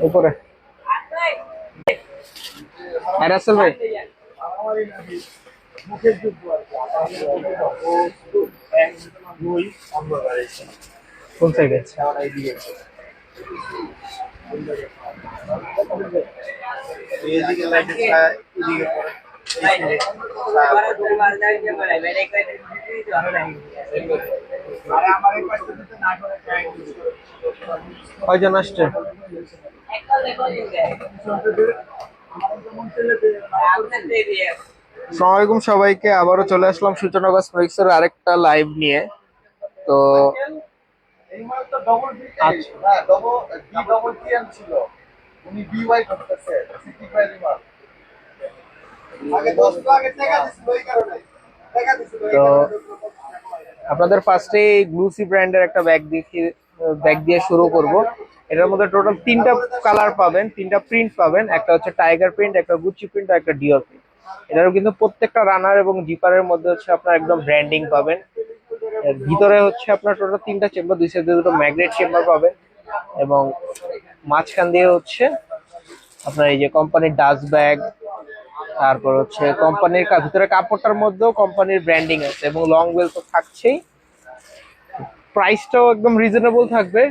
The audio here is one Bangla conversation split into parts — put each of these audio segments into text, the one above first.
উপরে আর রাসেল ভাই কোন সাইডে এদিকে লাইটের ছায়া এদিকে কয়জন আসছে? আসসালামাইকুম সবাইকে আবারও চলে আসলাম সূচনা কসমেটিক্সের আরেকটা লাইভ নিয়ে। তো এই তো ডবল বি না double B double T M ছিল উনি বি ওয়াই করতেছে সিটি ফাইভ মাল আগে 10 তো আগে টাকা দিছিল ওই কারণে টাকা দিছিল ওই তো কারণে আপনাদের ফার্স্টে গ্লুসি ব্র্যান্ডের একটা ব্যাগ দেখিয়ে ব্যাগ দিয়ে শুরু করব। এটার মধ্যে টোটাল তিনটা কালার পাবেন, তিনটা প্রিন্ট পাবেন। একটা হচ্ছে টাইগার প্রিন্ট একটা গুচি প্রিন্ট আর একটা ডিওর প্রিন্ট এটারও কিন্তু প্রত্যেকটা রানার এবং জিপারের মধ্যে হচ্ছে আপনার একদম ব্র্যান্ডিং পাবেন। ভিতরে হচ্ছে আপনার টোটাল তিনটা চেম্বার দুই সাইডে দুটো ম্যাগনেট চেম্বার পাবেন। এবং মাঝখান দিয়ে হচ্ছে আপনার এই যে কোম্পানির ডাস্ট ব্যাগ তারপর হচ্ছে কোম্পানির ভিতরে কাপড়টার মধ্যেও কোম্পানির ব্র্যান্ডিং আছে এবং লং ওয়েল তো থাকছেই। প্রাইসটাও একদম রিজনেবল থাকবে।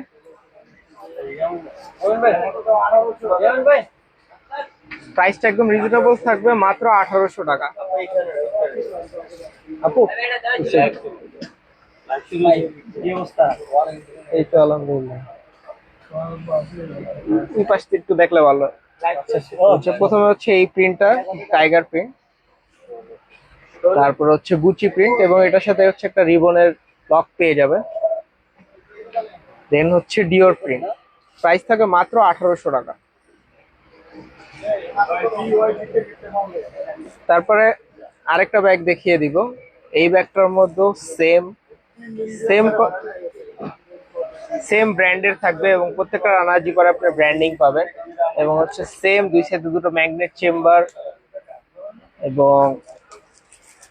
প্রাইসটা একদম রিজনেবল থাকবে মাত্র আঠারোশো টাকা। আপু এই তো আলহামদুলিল্লাহ। একটু দেখলে ভালো হয়। হচ্ছে প্রথমে হচ্ছে এই প্রিন্টটা টাইগার প্রিন্ট তারপর হচ্ছে গুচি প্রিন্ট এবং এটার সাথে হচ্ছে একটা রিবনের লক পেয়ে যাবে। দেন হচ্ছে ডিওর প্রিন্ট প্রাইস থাকে মাত্র আঠারোশো টাকা। তারপরে আরেকটা ব্যাগ দেখিয়ে দিব। এই ব্যাগটার মধ্যেও সেম সেম সেম ব্র্যান্ডের থাকবে এবং প্রত্যেকটা রানাজি করে আপনি ব্র্যান্ডিং পাবেন। এবং হচ্ছে সেম দুই সাইডে দুটো ম্যাগনেট চেম্বার এবং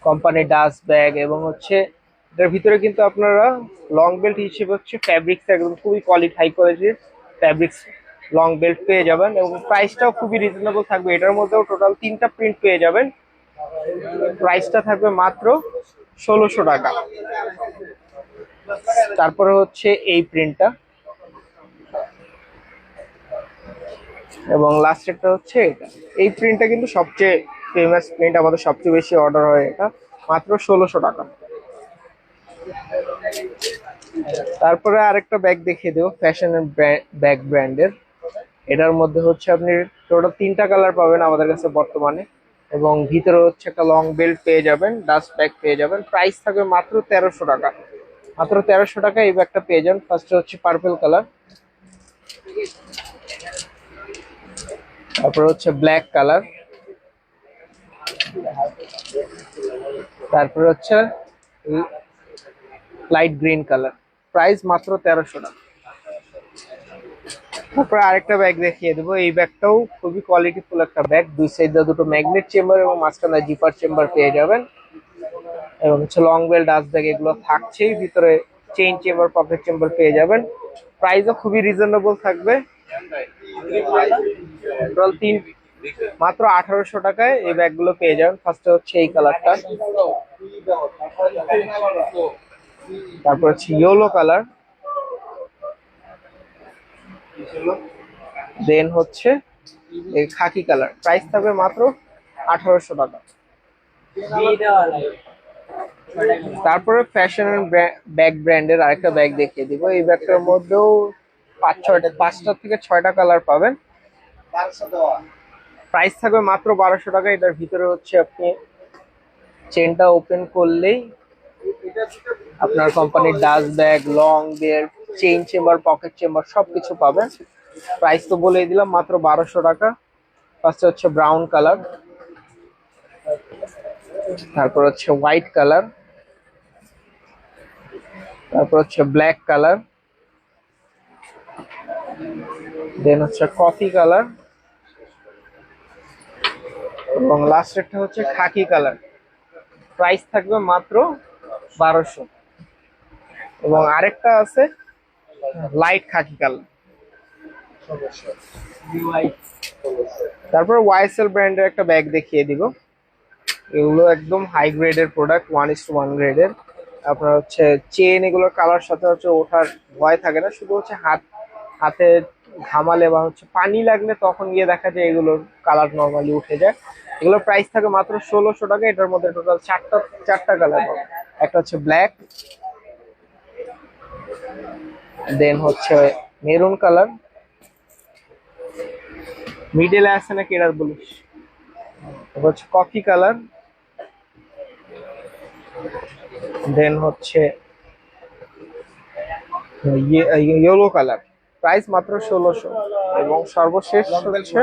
কোম্পানি ডাস্ট ব্যাগ এবং হচ্ছে এটার ভিতরে কিন্তু আপনারা লং বেল্ট হিসেবে হচ্ছে ফ্যাব্রিক্স একদম খুবই কোয়ালিটি হাই কোয়ালিটির ফ্যাব্রিক্স লং বেল্ট পেয়ে যাবেন এবং প্রাইসটাও খুবই রিজনেবল থাকবে। এটার মধ্যেও টোটাল তিনটা প্রিন্ট পেয়ে যাবেন। প্রাইসটা থাকবে মাত্র ষোলোশো টাকা। তারপরে হচ্ছে এই প্রিন্টটা এবং লাস্ট লাস্টেরটা হচ্ছে এটা। এই প্রিন্টটা কিন্তু সবচেয়ে ফেমাস প্রিন্ট আমাদের সবচেয়ে বেশি অর্ডার হয় এটা, মাত্র ষোলোশো টাকা। তারপরে আরেকটা ব্যাগ দেখিয়ে দেবো ফ্যাশনের ব্যাগ ব্র্যান্ডের এটার মধ্যে হচ্ছে আপনি টোটাল তিনটা কালার পাবেন আমাদের কাছে বর্তমানে। এবং ভিতরে হচ্ছে একটা লং বেল্ট পেয়ে যাবেন ডাস্ট ব্যাগ পেয়ে যাবেন। প্রাইস থাকবে মাত্র তেরোশো টাকা। মাত্র তেরোশো টাকা এই ব্যাগটা পেয়ে যান। ফার্স্টে হচ্ছে পার্পল কালার তারপর হচ্ছে ব্ল্যাক কালার তারপর হচ্ছে লাইট গ্রিন কালার প্রাইস মাত্র তেরোশো টাকা। তারপরে আরেকটা ব্যাগ দেখিয়ে দেবো। এই ব্যাগটাও খুবই কোয়ালিটিফুল একটা ব্যাগ দুই সাইডে দুটো ম্যাগনেট চেম্বার এবং মাঝখানে জিপার চেম্বার পেয়ে যাবেন। এবং হচ্ছে লং বেল ডাস্ট ব্যাগ এগুলো থাকছেই, ভিতরে চেইন চেম্বার পকেট চেম্বার পেয়ে যাবেন। প্রাইসও খুবই রিজনেবল থাকবে। টোটাল তিন, মাত্র আঠারোশো টাকায় এই ব্যাগগুলো পেয়ে যাবেন। ফার্স্টে হচ্ছে এই কালারটা তারপর হচ্ছে ইয়েলো কালার দেন হচ্ছে এই খাকি কালার প্রাইস থাকবে মাত্র আঠারোশো টাকা। তারপরে ফ্যাশন ব্যাগ ব্র্যান্ডের আরেকটা ব্যাগ দেখিয়ে দিব। এই ব্যাগটার মধ্যেও পাঁচ ছয়টা পাঁচটা থেকে ছয়টা কালার পাবেন। প্রাইস থাকবে মাত্র বারোশো টাকা। এটার ভিতরে হচ্ছে আপনি চেনটা ওপেন করলেই আপনার কোম্পানির ডাস্ট ব্যাগ লং বের চেইন চেম্বার পকেট চেম্বার সব কিছু পাবেন। প্রাইস তো বলেই দিলাম, মাত্র বারোশো টাকা। ফার্স্টে হচ্ছে ব্রাউন কালার তারপর হচ্ছে হোয়াইট কালার তারপর হচ্ছে ব্ল্যাক কালার দেন হচ্ছে কফি কালার এবং লাস্টেরটা হচ্ছে খাকি কালার প্রাইস থাকবে মাত্র বারোশো। এবং আরেকটা আছে লাইট খাকি কালার তারপর ওয়াইএসএল ব্র্যান্ডের একটা ব্যাগ দেখিয়ে দিব। এগুলো একদম হাই গ্রেডের product one is to one গ্রেডের আপনার হচ্ছে চেন এগুলোর কালার সাথে হচ্ছে ওঠার ভয় থাকে না। শুধু হচ্ছে হাত, হাতে ঘামালে বা হচ্ছে পানি লাগলে তখন গিয়ে দেখা যায় এগুলোর কালার নর্মালি উঠে যায়। এগুলোর প্রাইস থাকে মাত্র ষোলোশো টাকা, এটার মধ্যে টোটাল চারটা চারটা কালার পাবে। একটা হচ্ছে ব্ল্যাক দেন হচ্ছে মেরুন কালার মিডলে আছে নাকি এরা বলিস হচ্ছে কফি কালার দেন হচ্ছে ইয়েলো কালার প্রাইস মাত্র ষোলোশো। এবং সর্বশেষ হচ্ছে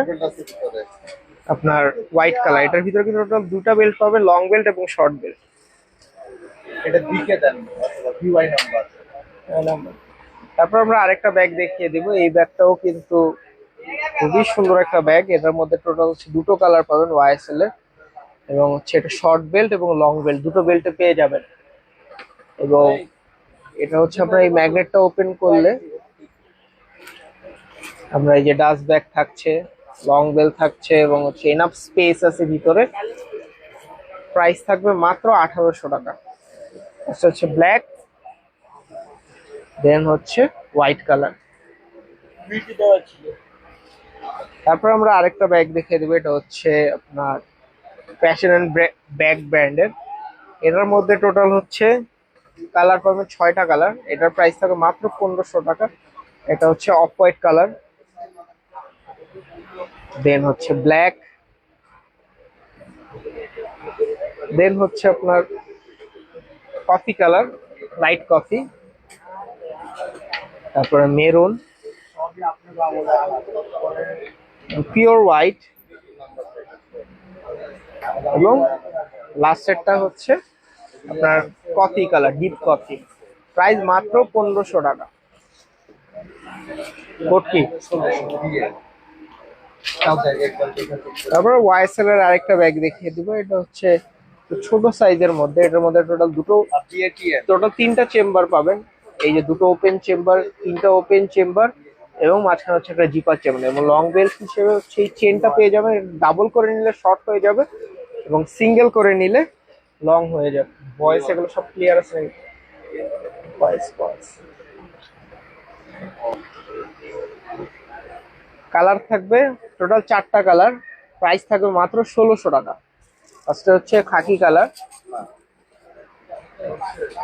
আপনার হোয়াইট কালার এটার ভিতরে কিন্তু টোটাল দুটা বেল্ট পাবে লং বেল্ট এবং শর্ট বেল্ট এটা দিকে দেন ভিওয়াই নাম্বার তারপর আমরা আরেকটা ব্যাগ দেখিয়ে দিব। এই ব্যাগটাও কিন্তু খুবই সুন্দর একটা ব্যাগ এটার মধ্যে টোটাল হচ্ছে দুটো কালার পাবেন ওয়াইএসএল এর। এবং হচ্ছে এটা শর্ট বেল্ট এবং লং বেল্ট দুটো বেল্টে পেয়ে যাবেন। এবং এটা হচ্ছে আমরা এই ম্যাগনেটটা ওপেন করলে আমরা এই যে ডাস্ট ব্যাগ থাকছে লং বেল থাকছে এবং হচ্ছে এনাফ স্পেস আছে ভিতরে। প্রাইস থাকবে মাত্র আঠারোশো টাকা। হচ্ছে ব্ল্যাক দেন হচ্ছে হোয়াইট কালার তারপর আমরা আরেকটা ব্যাগ দেখিয়ে দেবো, এটা হচ্ছে আপনার ফ্যাশন অ্যান্ড ব্যাগ ব্র্যান্ডের এটার মধ্যে টোটাল হচ্ছে কালার পাবেন ছয়টা কালার। এটার প্রাইস থাকবে মাত্র পনেরোশো টাকা। এটা হচ্ছে অফ হোয়াইট কালার দেন হচ্ছে ব্ল্যাক দেন হচ্ছে আপনার কফি কালার লাইট কফি তারপরে মেরুন পিওর হোয়াইট এবং লাস্টেরটা হচ্ছে আপনার coffee colour deep coffee price মাত্র পনেরোশো টাকা। তারপরে ওয়াইএসএল এর আরেকটা ব্যাগ দেখিয়ে দিব। এটা হচ্ছে ছোট সাইজের মধ্যে। এটার মধ্যে টোটাল দুটো টোটাল তিনটা চেম্বার পাবেন। এই যে দুটো ওপেন চেম্বার তিনটা ওপেন চেম্বার এবং মাঝখানে হচ্ছে একটা জিপার চেম্বার এবং লং বেল্ট হিসেবে এই চেনটা পেয়ে যাবেন। ডাবল করে নিলে শর্ট হয়ে যাবে এবং সিঙ্গেল করে নিলে লং হয়ে যাবে ভয়েস এগুলো সব ক্লিয়ার আছে ভয়েস ভয়েস কালার থাকবে টোটাল চারটা কালার প্রাইস থাকবে মাত্র ষোলোশো টাকা। ফার্স্টে হচ্ছে খাকি কালার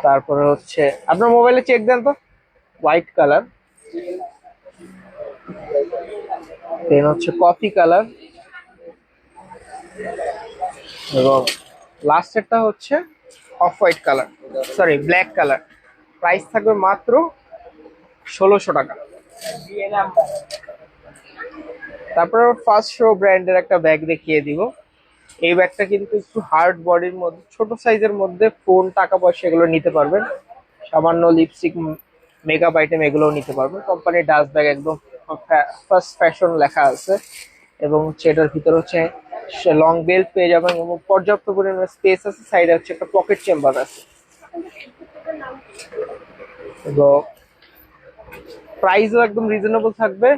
তারপরে হচ্ছে আপনার মোবাইলে চেক দেন তো হোয়াইট কালার দেন হচ্ছে কফি কালার এবং লাস্টেরটা হচ্ছে off white colour sorry black colour price থাকবে মাত্র ষোলোশো টাকা। তারপরে ফার্স্ট শো ব্র্যান্ডের একটা ব্যাগ দেখিয়ে দিব। এই ব্যাগটা কিন্তু একটু হার্ড বডির মধ্যে, ছোট সাইজের মধ্যে ফোন টাকা পয়সা এগুলো নিতে পারবেন। সামান্য লিপস্টিক মেকআপ আইটেম এগুলোও নিতে পারবেন। কোম্পানির ডাস্ট ব্যাগ একদম ফার্স্ট ফ্যাশন লেখা আছে। এবং হচ্ছে এটার ভিতরে হচ্ছে লং বেল্ট পেয়ে যাবেন এবং পর্যাপ্ত পরিমাণে স্পেস আছে সাইডে হচ্ছে একটা পকেট চেম্বার আছে। এবং প্রাইসও একদম রিজনেবল থাকবে।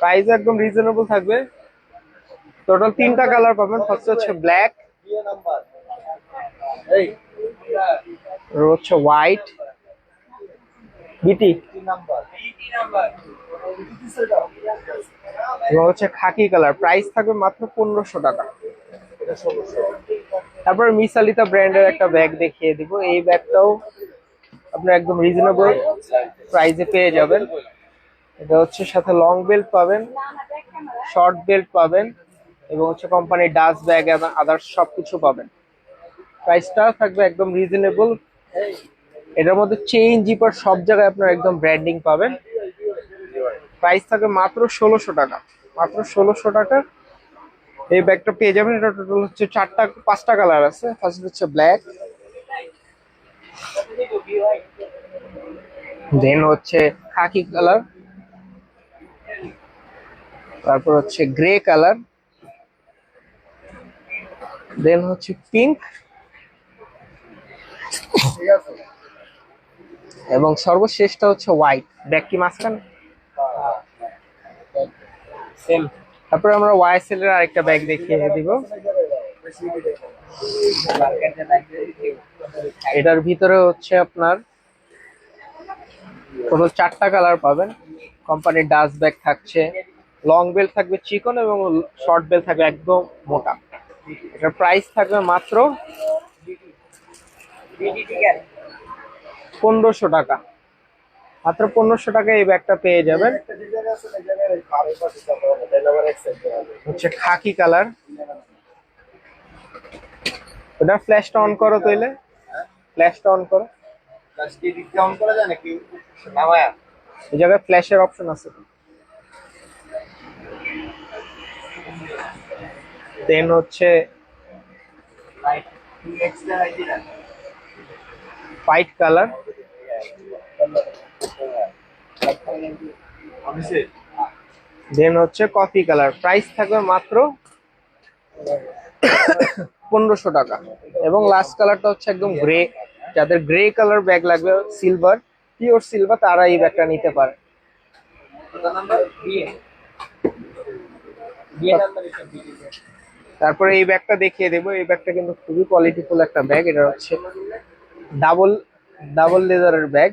প্রাইস একদম রিজনেবল থাকবে। টোটাল তিনটা কালার পাবেন ফার্স্ট হচ্ছে ব্ল্যাক হচ্ছে হোয়াইট বিটি। এবং হচ্ছে খাকি কালার। প্রাইস থাকবে মাত্র পনেরোশো টাকা। তারপর মিসালিতা ব্র্যান্ডের একটা ব্যাগ দেখিয়ে দিব। এই ব্যাগটাও আপনার একদম রিজনেবল প্রাইসে পেয়ে যাবেন। এটা হচ্ছে সাথে লং বেল্ট পাবেন শর্ট বেল্ট পাবেন এবং হচ্ছে কোম্পানির ডাস্ট ব্যাগ এবং আদার্স সব কিছু পাবেন। প্রাইসটা থাকবে একদম রিজনেবল এটার মধ্যে চেইন জিপার সব জায়গায় আপনার একদম ব্র্যান্ডিং পাবেন। প্রাইস থাকবে মাত্র ষোলোশো টাকা। মাত্র ষোলোশো টাকা। এই ব্যাগটা পেয়ে যাবেন। এটা টোটাল হচ্ছে চারটা, পাঁচটা কালার আছে। ফার্স্ট হচ্ছে ব্ল্যাক দেন হচ্ছে খাকি কালার তারপর হচ্ছে গ্রে কালার দেন হচ্ছে পিঙ্ক ঠিক আছে। এবং সর্বশেষটা হচ্ছে হোয়াইট ব্যাগ কি মাঝখানে? তারপরে আমরা ওয়াইএসএল এর আরেকটা ব্যাগ দেখিয়ে দিব। এটার ভিতরে হচ্ছে আপনার টোটাল চারটা কালার পাবেন। কোম্পানির ডাস্ট ব্যাগ থাকছে লং বেল থাকবে চিকন এবং শর্ট বেল থাকবে একদম মোটা। এটার প্রাইস থাকবে মাত্র পনেরোশো টাকা। মাত্র পনেরোশো টাকা এই ব্যাগটা পেয়ে যাবেন। হচ্ছে খাকি কালার। ওটা ফ্ল্যাশটা অন করো তইলে। ফ্ল্যাশটা অন করো। এই ফ্ল্যাশের অপশন আছে। হচ্ছে হোয়াইট কালার। দেন হচ্ছে কফি কালার প্রাইস থাকবে মাত্র পনেরোশো টাকা। এবং লাস্ট কালারটা হচ্ছে একদম গ্রে যাদের গ্রে কালার ব্যাগ লাগবে সিলভার পিওর সিলভার তারা এই ব্যাগটা নিতে পারে। তারপরে এই ব্যাগটা দেখিয়ে দেবো। এই ব্যাগটা কিন্তু খুবই কোয়ালিটিফুল একটা ব্যাগ এটা হচ্ছে ডাবল ডাবল লেদারের ব্যাগ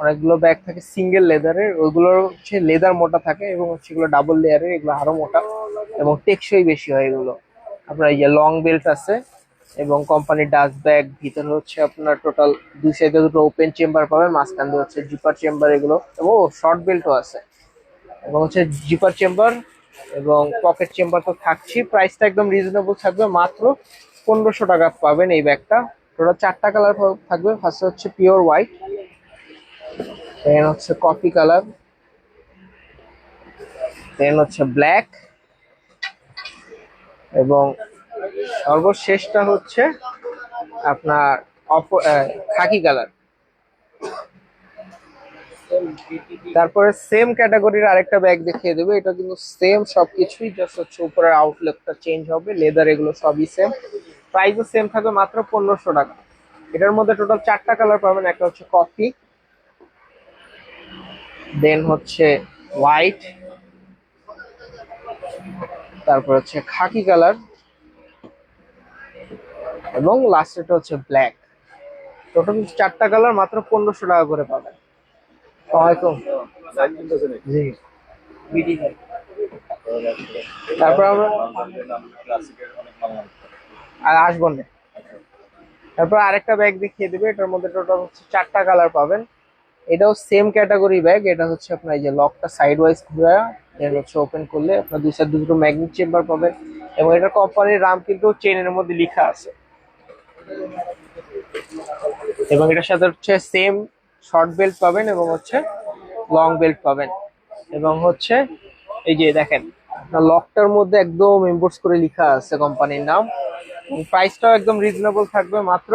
অনেকগুলো ব্যাগ থাকে সিঙ্গেল লেদারের ওইগুলোর হচ্ছে লেদার মোটা থাকে এবং এগুলো ডাবল লেয়ারের এগুলো আরও মোটা এবং টেকসই বেশি হয় এগুলো। আপনার এই যে লং বেল্ট আছে এবং কোম্পানির ডাস্ট ব্যাগ ভিতরে হচ্ছে আপনার টোটাল দুই সাইডে দুটো ওপেন চেম্বার পাবেন, মাঝখান দিয়ে হচ্ছে জিপার চেম্বার এগুলো এবং শর্ট বেল্টও আছে। এবং হচ্ছে জিপার চেম্বার এবং পকেট চেম্বার তো থাকছি প্রাইসটা একদম রিজনেবল থাকবে, মাত্র পনেরোশো টাকা পাবেন এই ব্যাগটা টোটাল চারটা কালার থাকবে ফার্স্ট হচ্ছে পিওর হোয়াইট দেন হচ্ছে কফি কালার দেন হচ্ছে ব্ল্যাক এবং সর্বশেষটা হচ্ছে আপনার অফ খাকি কালার তারপরে সেম ক্যাটাগরির আরেকটা ব্যাগ দেখিয়ে দেবে। এটা কিন্তু সেম সবকিছুই জাস্ট হচ্ছে উপরের আউটলুকটা চেঞ্জ হবে। লেদার এগুলো সবই সেম প্রাইসও সেম থাকবে মাত্র পনেরোশো টাকা। এটার মধ্যে টোটাল চারটা কালার পাবেন। একটা হচ্ছে কফি দেন হচ্ছে হোয়াইট তারপর হচ্ছে খাকি কালার এবং লাস্টেটা হচ্ছে ব্ল্যাক টোটাল চারটা কালার মাত্র পনেরোশো টাকা করে পাবেন। তারপর আমরা আর আসব না। তারপর আরেকটা ব্যাগ দেখিয়ে দেবে, এটার মধ্যে টোটাল হচ্ছে চারটা কালার পাবেন। এটাও সেম ক্যাটাগরি ব্যাগ এটা হচ্ছে আপনার এই যে লকটা সাইড ওয়াইজ ঘুরে এর হচ্ছে ওপেন করলে আপনার দুই সাইড দুটো ম্যাগনেট চেম্বার পাবেন এবং এটার কোম্পানির নাম কিন্তু চেনের মধ্যে লেখা আছে। এবং এটার সাথে হচ্ছে সেম শর্ট বেল্ট পাবেন এবং হচ্ছে লং বেল্ট পাবেন। এবং হচ্ছে এই যে দেখেন, আপনার লকটার মধ্যে একদম ইম্পোর্টস করে লেখা আছে কোম্পানির নাম। প্রাইসটাও একদম রিজনেবল থাকবে, মাত্র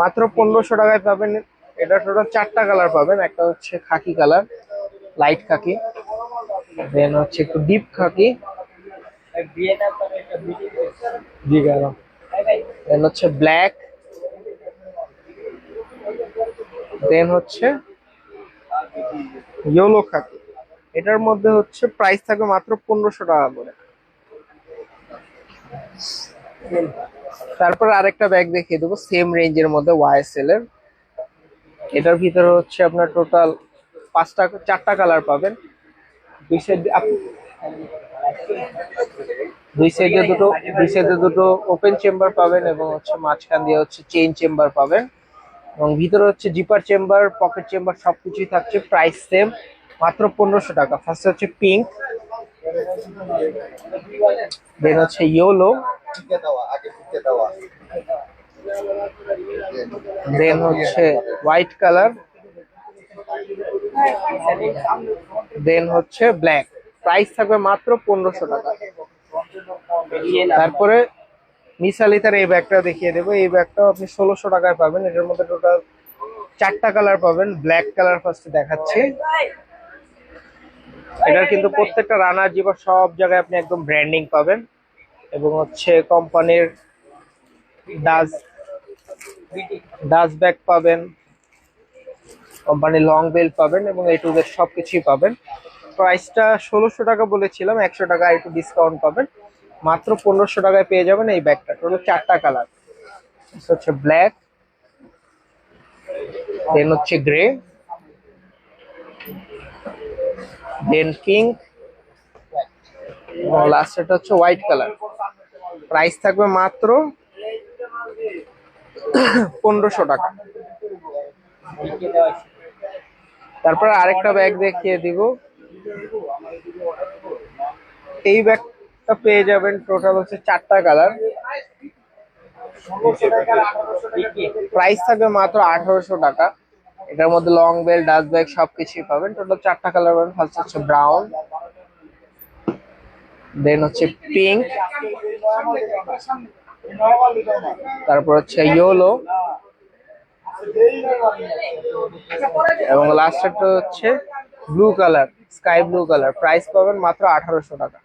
মাত্র পনেরোশো টাকায় পাবেন এটা টোটাল চারটা কালার পাবেন। একটা হচ্ছে খাকি কালার লাইট খাকি। দেন হচ্ছে একটু ডিপ খাকি। দেন হচ্ছে ব্ল্যাক দেন হচ্ছে ইয়েলো খাকি। এটার মধ্যে হচ্ছে প্রাইস থাকবে মাত্র পনেরোশো টাকা করে। তারপর আরেকটা ব্যাগ দেখিয়ে দেবো। সেম রেঞ্জের মধ্যে ওয়াইএসএল এর। এটার ভিতরে হচ্ছে আপনার টোটাল পাঁচটা, চারটা কালার পাবেন। দুই সাইড দুই সাইডে দুটো, দুই সাইডে দুটো ওপেন চেম্বার পাবেন এবং হচ্ছে মাঝখান দিয়ে হচ্ছে চেইন চেম্বার পাবেন। এবং ভিতরে হচ্ছে জিপার চেম্বার পকেট চেম্বার সবকিছুই থাকছে প্রাইস সেম মাত্র পনেরোশো টাকা। ফার্স্ট হচ্ছে পিঙ্ক দেন হচ্ছে ইয়েলো দেন হচ্ছে হোয়াইট কালার দেন হচ্ছে ব্ল্যাক প্রাইস থাকবে মাত্র পনেরোশো টাকা। তারপরে মিসালিতার এই ব্যাগটা দেখিয়ে দেবো। এই ব্যাগটাও আপনি ষোলোশো টাকায় পাবেন। এটার মধ্যে টোটাল চারটা কালার পাবেন। ব্ল্যাক কালার ফার্স্টে দেখাচ্ছি। এটার কিন্তু প্রত্যেকটা রানার জিবা সব জায়গায় আপনি একদম ব্র্যান্ডিং পাবেন। এবং হচ্ছে কোম্পানির ডাজ ডাস্ট ব্যাগ পাবেন কোম্পানি লং বেল্ট পাবেন এবং এই টুদের সবকিছুই পাবেন। প্রাইসটা ষোলোশো টাকা বলেছিলাম, একশো টাকা একটু ডিসকাউন্ট পাবেন। মাত্র পনেরোশো টাকায় পেয়ে যাবেন এই ব্যাগটা টোটাল চারটা কালার হচ্ছে ব্ল্যাক দেন হচ্ছে গ্রে দেন পিঙ্ক লাস্ট এটা হচ্ছে হোয়াইট কালার প্রাইস থাকবে মাত্র পনেরোশো টাকা। তারপরে আরেকটা ব্যাগ দেখিয়ে দিব। এই ব্যাগটা পেয়ে যাবেন টোটাল হচ্ছে চারটা কালার প্রাইস থাকবে মাত্র আঠারোশো টাকা। এটার মধ্যে লং বেল ডাস্ট ব্যাগ সবকিছুই পাবেন। টোটাল চারটা কালার পাবেন। ফার্স্ট হচ্ছে ব্রাউন দেন হচ্ছে পিঙ্ক তারপর হচ্ছে ইয়োলো এবং লাস্টটা হচ্ছে blue colour sky blue colour price পাবেন মাত্র আঠারোশো টাকা।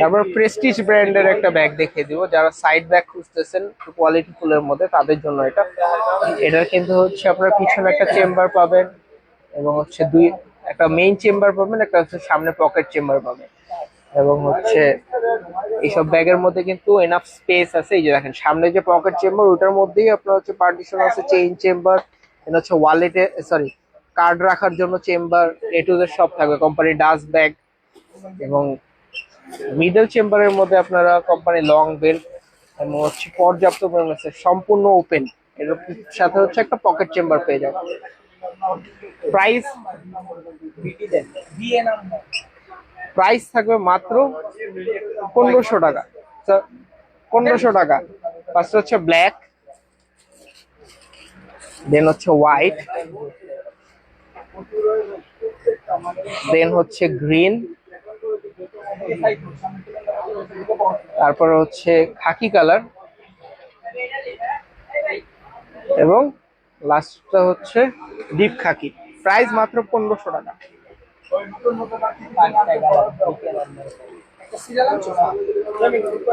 তারপর প্রেস্টিজ ব্র্যান্ডের একটা ব্যাগ দেখিয়ে দিব। যারা সাইড ব্যাগ খুঁজতেছেন কোয়ালিটি ফুলের মধ্যে, তাদের জন্য এটা। এটার কিন্তু হচ্ছে আপনার পিছনে একটা চেম্বার পাবেন এবং হচ্ছে দুই, একটা মেইন চেম্বার পাবেন, একটা হচ্ছে সামনে পকেট চেম্বার পাবেন। এবং হচ্ছে এইসব ব্যাগের মধ্যে কিন্তু এনাফ স্পেস আছে। এই যে দেখেন, সামনে যে পকেট চেম্বার ওটার মধ্যেই আপনার হচ্ছে পার্টিশন আছে চেইন চেম্বার হচ্ছে ওয়ালেটে সরি কার্ড রাখার জন্য চেম্বার এ টু সব থাকবে। কোম্পানি ডাস্ট ব্যাগ এবং মিডল চেম্বারের মধ্যে আপনারা কোম্পানি লং বেল্ট এবং হচ্ছে পর্যাপ্ত পরিমাণে সম্পূর্ণ ওপেন এর সাথে হচ্ছে একটা পকেট চেম্বার পেয়ে যাবেন। প্রাইস প্রাইস থাকবে মাত্র পনেরোশো টাকা। পনেরোশো টাকা। ফার্স্ট হচ্ছে ব্ল্যাক দেন হচ্ছে হোয়াইট দেন হচ্ছে গ্রিন তারপরে হচ্ছে খাকি কালার এবং লাস্টটা হচ্ছে ডিপ খাকি প্রাইস মাত্র পনেরোশো টাকা।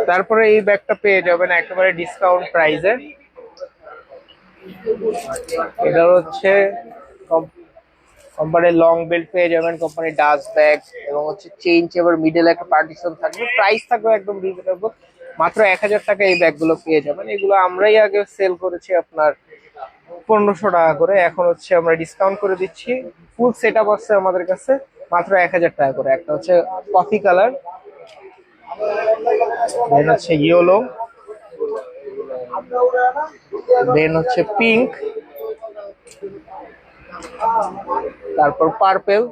তারপরে এই ব্যাগটা পেয়ে যাবেন একেবারে ডিসকাউন্ট প্রাইসে এটা হচ্ছে কোম্পানির লং বেল্ট পেয়ে যাবেন কোম্পানির ডাস্ট ব্যাগ এবং হচ্ছে চেইন চেবার মিডল একটা পার্টিশন থাকবে। প্রাইস থাকবে একদম রিজনেবল মাত্র এক হাজার টাকা এই ব্যাগগুলো পেয়ে যাবেন। এগুলো আমরাই আগে সেল করেছি আপনার পনেরোশো টাকা করে। এখন হচ্ছে আমরা ডিসকাউন্ট করে দিচ্ছি। ফুল সেট আপ আছে আমাদের কাছে। মাত্র এক হাজার টাকা করে। একটা হচ্ছে কফি কালার দেন হচ্ছে ইয়েলো দেন হচ্ছে পিঙ্ক তারপর পার্পেল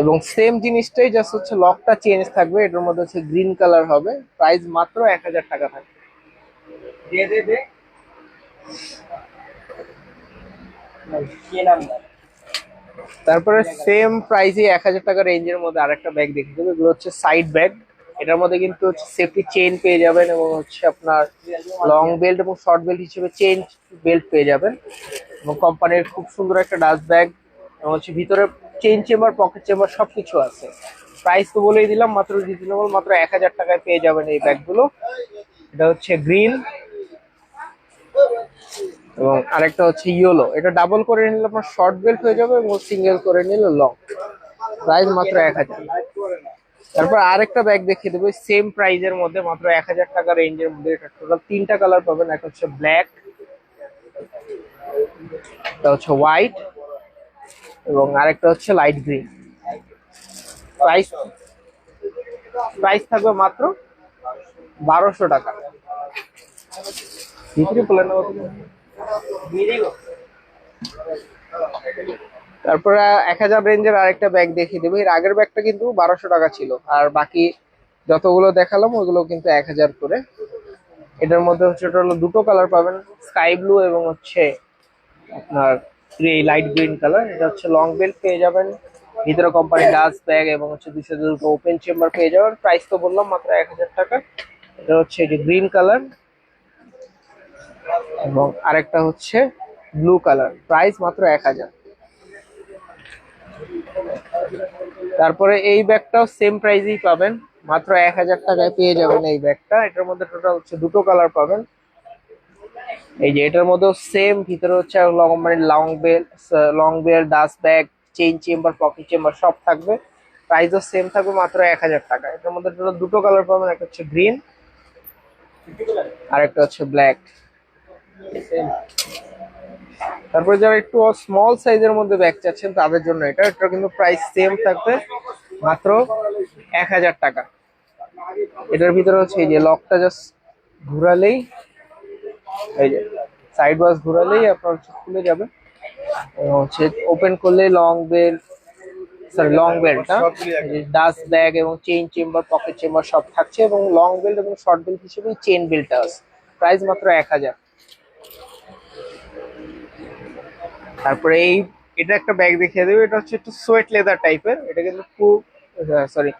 এবং সেম জিনিসটাই জাস্ট হচ্ছে লকটা চেঞ্জ থাকবে। এটার মধ্যে হচ্ছে গ্রিন কালার হবে। প্রাইস মাত্র এক হাজার টাকা থাকবে। তারপরে সেম প্রাইসে এক হাজার টাকা রেঞ্জের মধ্যে আরেকটা ব্যাগ দেখে দেবো এগুলো হচ্ছে সাইড ব্যাগ এটার মধ্যে কিন্তু সেফটি চেইন পেয়ে যাবেন এবং হচ্ছে আপনার লং বেল্ট এবং শর্ট বেল্ট হিসেবে চেন বেল্ট পেয়ে যাবেন। এবং কোম্পানির খুব সুন্দর একটা ডাস্ট ব্যাগ এবং হচ্ছে ভিতরে চেইন চেম্বার পকেট চেম্বার সব কিছু আছে। প্রাইস তো বলেই দিলাম, মাত্র রিজনেবল মাত্র এক হাজার টাকায় পেয়ে যাবেন এই ব্যাগগুলো এটা হচ্ছে গ্রিন এবং আরেকটা হচ্ছে ইয়েলো এটা ডাবল করে নিলে আপনার শর্ট বেল্ট হয়ে যাবে এবং সিঙ্গেল করে নিলে লং প্রাইস মাত্র এক হাজার। তারপর আরেকটা ব্যাগ দেখিয়ে দেবো সেম প্রাইজের মধ্যে মাত্র এক হাজার টাকা রেঞ্জের মধ্যে তিনটা কালার পাবেন। একটা হচ্ছে ব্ল্যাক হচ্ছে হোয়াইট এবং আরেকটা হচ্ছে লাইট গ্রিন প্রাইস প্রাইস থাকবে মাত্র বারোশো টাকা। তারপরে এক হাজার রেঞ্জের আরেকটা ব্যাগ দেখিয়ে দেবো। এর আগের ব্যাগটা কিন্তু বারোশো টাকা ছিল। আর বাকি যতগুলো দেখালাম, ওগুলো কিন্তু এক হাজার করে। এটার মধ্যে হচ্ছে ওটা হলো দুটো কালার পাবেন স্কাই ব্লু এবং হচ্ছে আপনার গ্রে লাইট গ্রিন কালার এটা হচ্ছে লং বেল্ট পেয়ে যাবেন। ভিতরে কোম্পানি ডাস্ট ব্যাগ এবং হচ্ছে দুশো দুটো ওপেন চেম্বার পেয়ে যাবেন। প্রাইস তো বললাম মাত্র এক হাজার টাকা। এটা হচ্ছে যে গ্রিন কালার এবং আরেকটা হচ্ছে ব্লু কালার প্রাইস মাত্র এক হাজার। তারপরে এই ব্যাগটাও সেম প্রাইসেই পাবেন, মাত্র এক হাজার টাকায় পেয়ে যাবেন এই ব্যাগটা। এটার মধ্যে টোটাল হচ্ছে দুটো কালার পাবেন। এই যে এটার মধ্যেও সেম ভিতরে হচ্ছে মানে long belt long belt dust bag chain chamber pocket chamber সব থাকবে। প্রাইসও সেম থাকবে মাত্র এক হাজার টাকা এটার মধ্যে টোটাল দুটো কালার পাবেন, একটা হচ্ছে গ্রিন আর একটা হচ্ছে ব্ল্যাক তারপরে যারা একটু স্মল সাইজের মধ্যে ব্যাগ চাচ্ছেন তাদের জন্য এটা। এটা কিন্তু প্রাইস সেম থাকবে মাত্র এক হাজার টাকা। এটার ভিতরে হচ্ছে এই যে লকটা জাস্ট ঘুরালেই এই যে সাইড ওয়াশ ঘুরালেই আপনার খুলে যাবে। হচ্ছে ওপেন করলে লং বেল সরি লং বেল্টটা ডাস্ট ব্যাগ এবং চেইন চেম্বার পকেট চেম্বার সব থাকছে এবং লং বেল্ট এবং শর্ট বেল্ট হিসেবে চেইন বেল্টটা আছে। প্রাইস মাত্র এক হাজার। তারপরে এই, এটা একটা ব্যাগ দেখিয়ে দেবে, এটা হচ্ছে একটু সোয়েট লেদার টাইপের এটা কিন্তু খুব sorry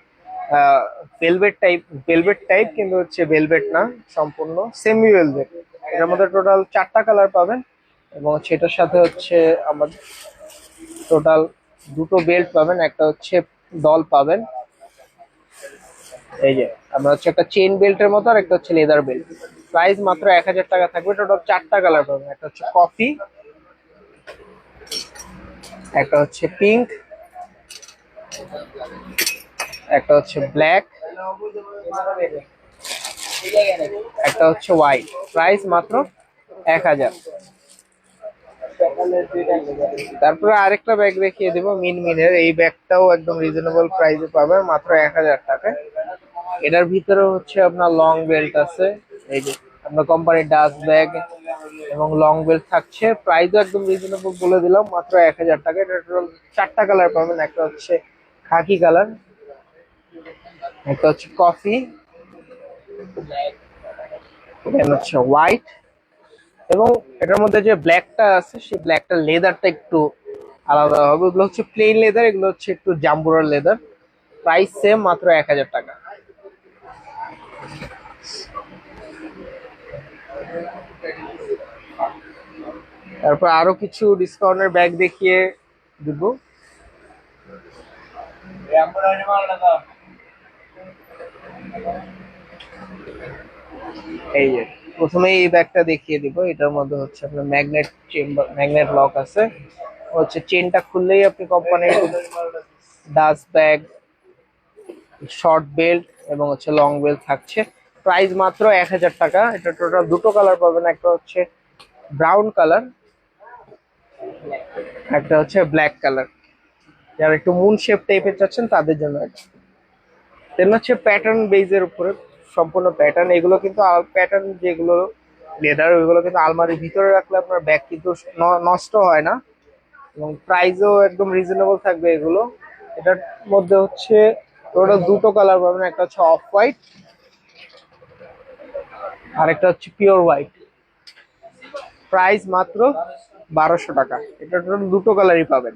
velvet type velvet type কিন্তু হচ্ছে ভেলভেট না, সম্পূর্ণ সেমি ভেলভেট এটার মধ্যে টোটাল চারটা কালার পাবেন এবং সেটার সাথে হচ্ছে আমাদের টোটাল দুটো বেল্ট পাবেন, একটা হচ্ছে দল পাবেন। এই যে, আমরা হচ্ছে একটা চেন বেল্টের মতো আর একটা হচ্ছে লেদার বেল্ট প্রাইস মাত্র এক হাজার টাকা থাকবে টোটাল চারটা কালার পাবেন, একটা হচ্ছে কফি একটা হচ্ছে পিঙ্ক একটা হচ্ছে ব্ল্যাক একটা হচ্ছে হোয়াইট প্রাইস মাত্র এক হাজার। তারপরে আরেকটা ব্যাগ দেখিয়ে দেবো মিন মিনের এই ব্যাগটাও একদম রিজনেবল প্রাইসে পাবেন, মাত্র এক হাজার টাকায়। এটার ভিতরে হচ্ছে আপনার লং বেল্ট আছে। এই যে আপনার কোম্পানির ডাস্ট ব্যাগ এবং লং বেল্ট থাকছে। প্রাইসও একদম রিজনেবল বলে দিলাম, মাত্র এক হাজার টাকা। এটা টোটাল চারটা কালার পাবেন, একটা হচ্ছে খাকি কালার, একটা হচ্ছে কফি হচ্ছে হোয়াইট এবং এটার মধ্যে যে ব্ল্যাকটা আছে, সেই ব্ল্যাকটা লেদারটা একটু আলাদা হবে। ওগুলো হচ্ছে প্লেন লেদার এগুলো হচ্ছে একটু জাম্বুরার লেদার প্রাইস সেম মাত্র এক হাজার টাকা। তারপর আরও কিছু ডিসকাউন্টের ব্যাগ দেখিয়ে দিব। এই যে প্রথমে এই ব্যাগটা দেখিয়ে দিব। এটার মধ্যে হচ্ছে আপনার ম্যাগনেট চেম্বার ম্যাগনেট লক আছে। হচ্ছে চেনটা খুললেই আপনি কোম্পানির ডাস্ট ব্যাগ শর্ট বেল্ট এবং হচ্ছে লং বেল্ট থাকছে। প্রাইস মাত্র এক হাজার টাকা। এটা টোটাল দুটো কালার পাবেন। একটা হচ্ছে ব্রাউন কালার একটা হচ্ছে ব্ল্যাক কালার যারা একটু মুন শেপ টাইপের চাচ্ছেন, তাদের জন্য এটা। দেন হচ্ছে প্যাটার্ন বেজের উপরে, সম্পূর্ণ প্যাটার্ন এগুলো কিন্তু প্যাটার্ন যেগুলো লেদার ওইগুলো কিন্তু আলমারির ভিতরে রাখলে আপনার ব্যাগ কিন্তু নষ্ট হয় না। এবং প্রাইসও একদম রিজনেবল থাকবে এগুলো। এটার মধ্যে হচ্ছে টোটাল দুটো কালার পাবেন, একটা হচ্ছে অফ হোয়াইট আর একটা হচ্ছে পিওর হোয়াইট প্রাইস মাত্র বারোশো টাকা। এটা টোটাল দুটো কালারই পাবেন।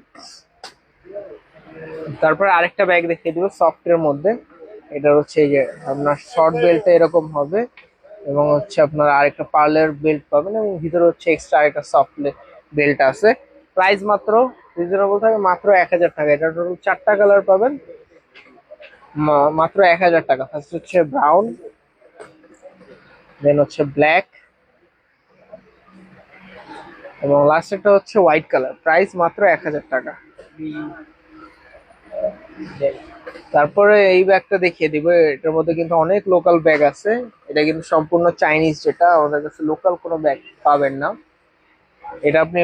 তারপরে আরেকটা ব্যাগ দেখিয়ে দিব সফটের মধ্যে। এটা হচ্ছে যে আপনার শর্ট বেল্টটা এরকম হবে এবং হচ্ছে আপনার আরেকটা পার্লার বেল্ট পাবেন এবং ভিতরে হচ্ছে এক্সট্রা আরেকটা সফট বেল্ট আছে। প্রাইস মাত্র রিজনেবল থাকে, মাত্র এক হাজার টাকা। এটা টোটাল চারটা কালার পাবেন। মাত্র এক হাজার টাকা। ফার্স্ট হচ্ছে ব্রাউন দেন হচ্ছে ব্ল্যাক এবং লাস্ট একটা হচ্ছে হোয়াইট কালার প্রাইস মাত্র এক হাজার টাকা। তারপরে এই ব্যাগটা দেখিয়ে দিব। এটার মধ্যে কিন্তু অনেক লোকাল ব্যাগ আছে। এটা কিন্তু সম্পূর্ণ চাইনিজ যেটা। আমাদের কাছে লোকাল কোনো ব্যাগ পাবেন না। এটা আপনি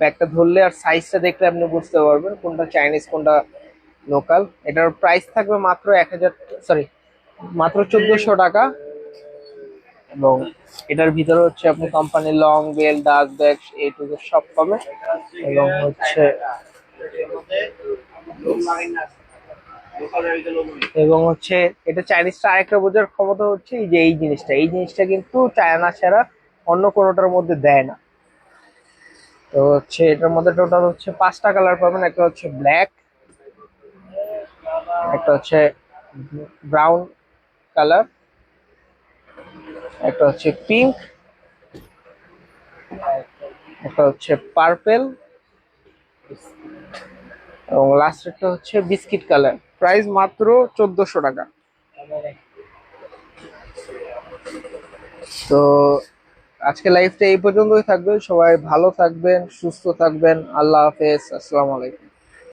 ব্যাগটা ধরলে আর সাইজটা দেখলে আপনি বুঝতে পারবেন কোনটা চাইনিজ কোনটা লোকাল এটার প্রাইস থাকবে মাত্র এক হাজার সরি মাত্র চোদ্দশো টাকা। এবং এটার ভিতরে হচ্ছে আপনি কোম্পানির লং বেল ডাক ব্যাগ এই টু সব পাবেন। এবং হচ্ছে এবং হচ্ছে এটা চাইনিজটা আরেকটা বোঝার ক্ষমতা হচ্ছে এই যে এই জিনিসটা। এই জিনিসটা কিন্তু চায়না ছাড়া অন্য কোনোটার মধ্যে দেয় না। তো হচ্ছে এটার মধ্যে টোটাল হচ্ছে পাঁচটা কালার পাবেন। একটা হচ্ছে ব্ল্যাক একটা হচ্ছে ব্রাউন কালার একটা হচ্ছে পিঙ্ক একটা হচ্ছে পার্পেল এবং লাস্ট একটা হচ্ছে বিস্কিট কালার প্রাইস মাত্র চোদ্দশো টাকা। তো আজকে লাইফটা এই পর্যন্তই থাকবে। সবাই ভালো থাকবেন, সুস্থ থাকবেন। আল্লাহ হাফেজ। আসসালামু আলাইকুম।